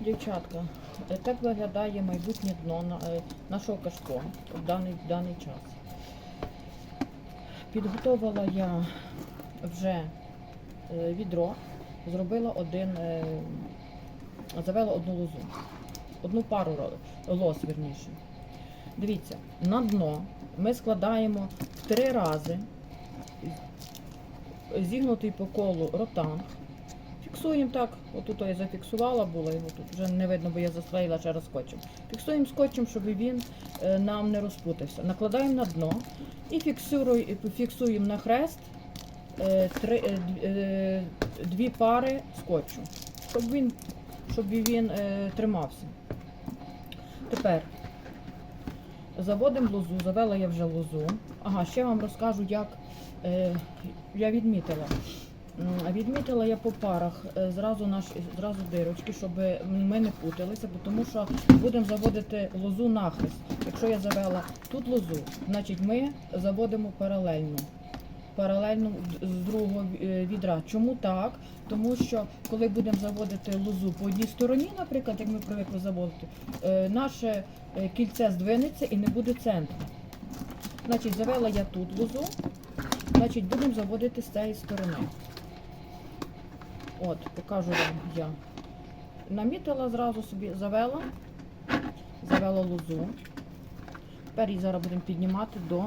Дівчатка, е, так виглядає майбутнє дно е, нашого кашпо в даний, в даний час. Підготовила я вже е, відро, зробила один, завела одну лозу, одну пару лоз, вірніше. Дивіться, на дно ми складаємо в три рази зігнутий по колу ротанг. Фіксуємо так, отут я зафіксувала була, його тут вже не видно, бо я засклеїла ще раз скотчем. Фіксуємо скотчем, щоб він е, нам не розпутався. Накладаємо на дно і фіксуємо, на хрест е, три, е, дві пари скотчу, щоб він, щоб він тримався. Тепер заводимо лозу, завела я вже лозу. Ага, ще вам розкажу, як я відмітила. Відмітила я по парах е, зразу наш зразу дирочки, щоб ми не путалися, тому що будемо заводити лозу нахрест. Якщо я завела тут лозу, значить ми заводимо паралельно. Паралельно з другого е, відра. Чому так? Тому що коли будемо заводити лозу по одній стороні, наприклад, як ми привикли заводити, е, наше кільце здвинеться і не буде центру. Значить, завела я тут лозу, значить будемо заводити з цієї сторони. От, покажу вам я. Намітила зразу собі, завела, завела лозу. Тепер її зараз будемо піднімати до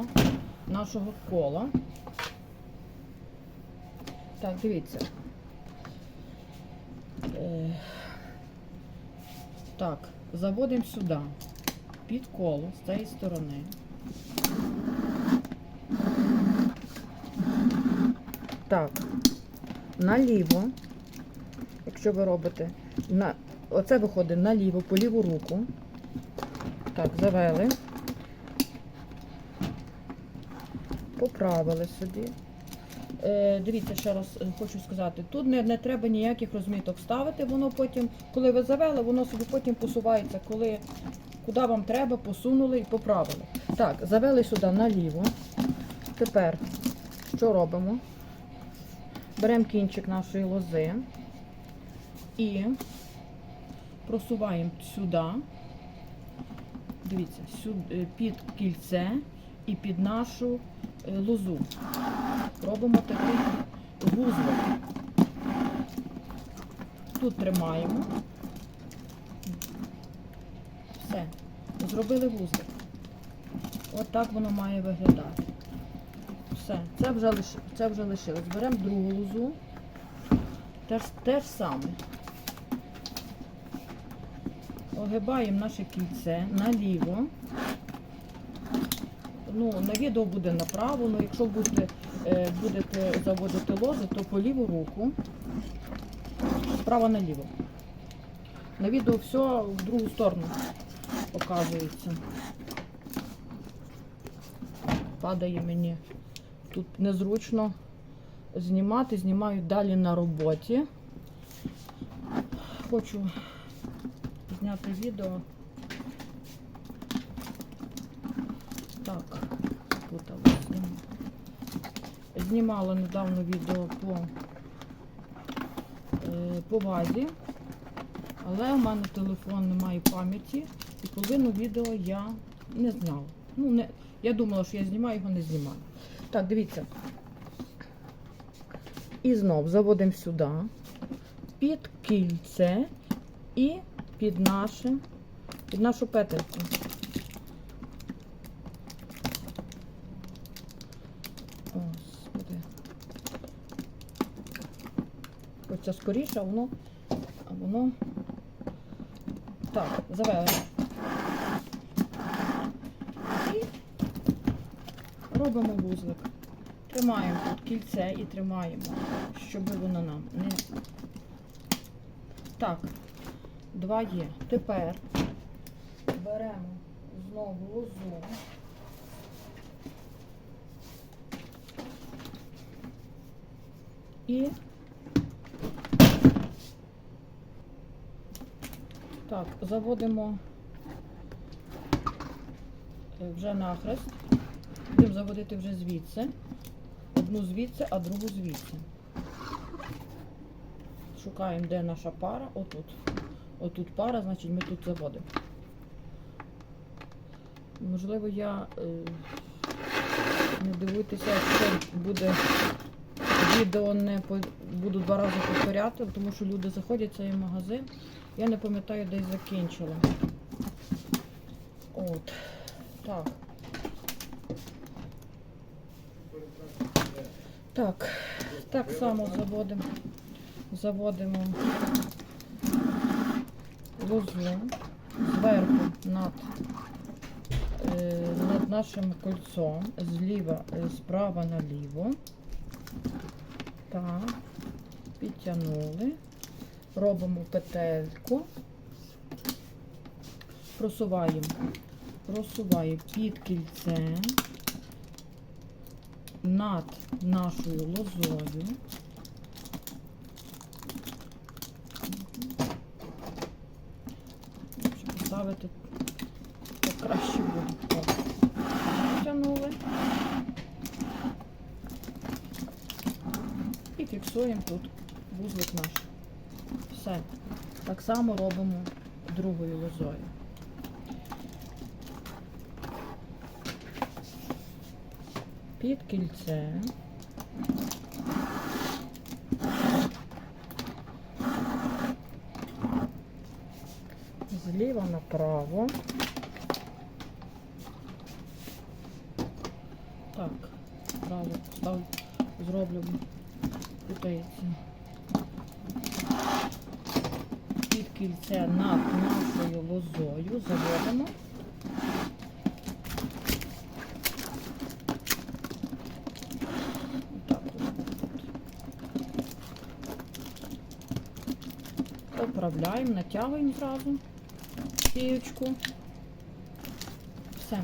нашого кола. Так, дивіться. Е, так, заводимо сюди, під коло з цієї сторони. Так, наліво, якщо ви робите, на, оце виходить наліво, по ліву руку. Так, завели. Поправили собі. Е, дивіться, ще раз е, хочу сказати, тут не, не треба ніяких розміток ставити, воно потім, коли ви завели, воно собі потім посувається, коли куди вам треба, посунули і поправили. Так, завели сюди наліво. Тепер що робимо? Беремо кінчик нашої лози і просуваємо сюди, дивіться, сюди, під кільце і під нашу е, лозу. Робимо такий вузлик. Тут тримаємо. Все. Зробили вузлик. От так воно має виглядати. Все, це вже, лиш... це вже лишилось. Беремо другу лозу. Те ж, те ж саме. Огибаємо наше кільце наліво. Ну, на відео буде направо, але якщо будете, е, будете заводити лози, то по ліву руку, справа наліво. На відео все в другу сторону показується. Падає мені. Тут незручно знімати, знімаю далі на роботі. Хочу зняти відео. Так, путалась. Знімала недавно відео по, е, по вазі, але в мене телефон не має пам'яті і половину відео я не зняла. Ну, не, я думала, що я знімаю, його не знімаю. Так, дивіться. І знов заводимо сюди, під кільце і під наше, під нашу петельку. Господи. Хочеться скоріше, а воно, а воно. Так, завели. І робимо вузлик. Тримаємо тут кільце і тримаємо, щоб воно нам не. Так, два є. Тепер беремо знову лозу. І так, заводимо е, вже нахрест. Будемо заводити вже звідси. Одну звідси, а другу звідси. Шукаємо, де наша пара. Отут. Отут пара, значить ми тут заводимо. Можливо, я е, не дивуйтеся, якщо буде відео не по, буду два рази повторяти, тому що люди заходять в цей магазин. Я не пам'ятаю, десь закінчила. От. Так. Так, так само заводимо. Заводимо лозу зверху над, е, над нашим кольцом, зліва, е, справа наліво. Так, підтягнули. Робимо петельку. Просуваємо. Просуваємо під кільце над нашою лозою. Щоб поставити так краще буде. О, І фіксуємо тут вузлик наш. Все. Так само робимо другою лозою. Під кільце. Зліва направо. Так, право став, зроблю путається. Під кільце над нашою лозою заводимо. Поправляємо, натягуємо зразу сіючку. Все.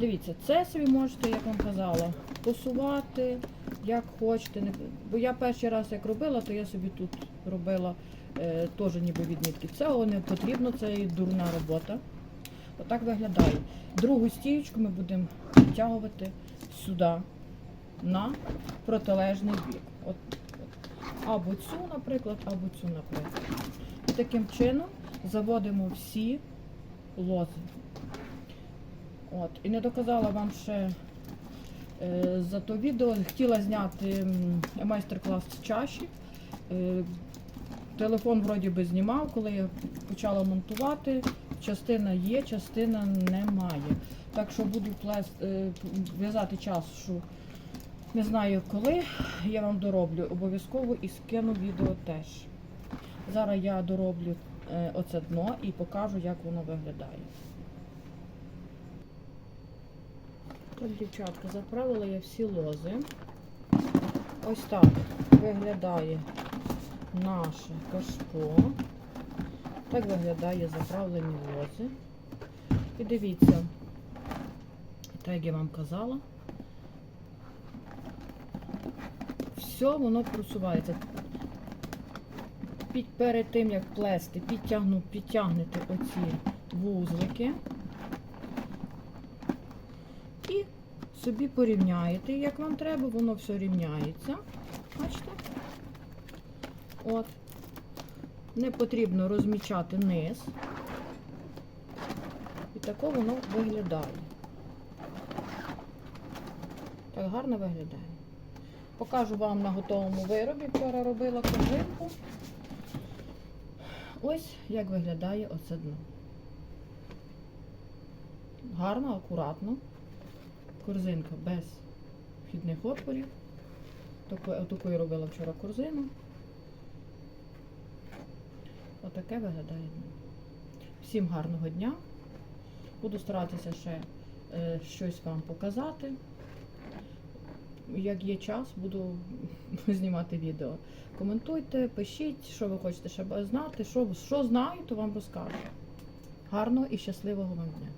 Дивіться, це собі можете, як вам казала, посувати, як хочете. Бо я перший раз як робила, то я собі тут робила е, теж ніби відмітки. Цього не потрібно, це і дурна робота. Отак виглядає. Другу стіючку ми будемо втягувати сюди, на протилежний бік. От, от. Або цю, наприклад, або цю, наприклад. І таким чином заводимо всі лози. От. І не доказала вам ще е, за то відео, хотіла зняти майстер-клас з чаші. Е, телефон вроді би знімав, коли я почала монтувати. Частина є, частина немає. Так що буду плес, е, в'язати чашу. Не знаю коли. Я вам дороблю обов'язково і скину відео теж. Зараз я дороблю оце дно і покажу, як воно виглядає. Так, дівчатка, заправила я всі лози. Ось так виглядає наше кашпо. Так виглядає заправлені лози. І дивіться, так як я вам казала, все воно просувається. Під, перед тим, як плести, підтягну, підтягнете оці вузлики і собі порівняєте, як вам треба, воно все рівняється. Бачите? От. Не потрібно розмічати низ. І тако воно виглядає. Так гарно виглядає. Покажу вам на готовому виробі, вчора робила корзинку. Ось як виглядає оце дно. Гарно, акуратно. Корзинка без вхідних отворів. Тако- Отакою робила вчора корзину. Отаке виглядає дно. Всім гарного дня. Буду старатися ще е, щось вам показати. Як є час, буду знімати відео. Коментуйте, пишіть, що ви хочете щоб знати. Що, що знаю, то вам розкажу. Гарного і щасливого вам дня!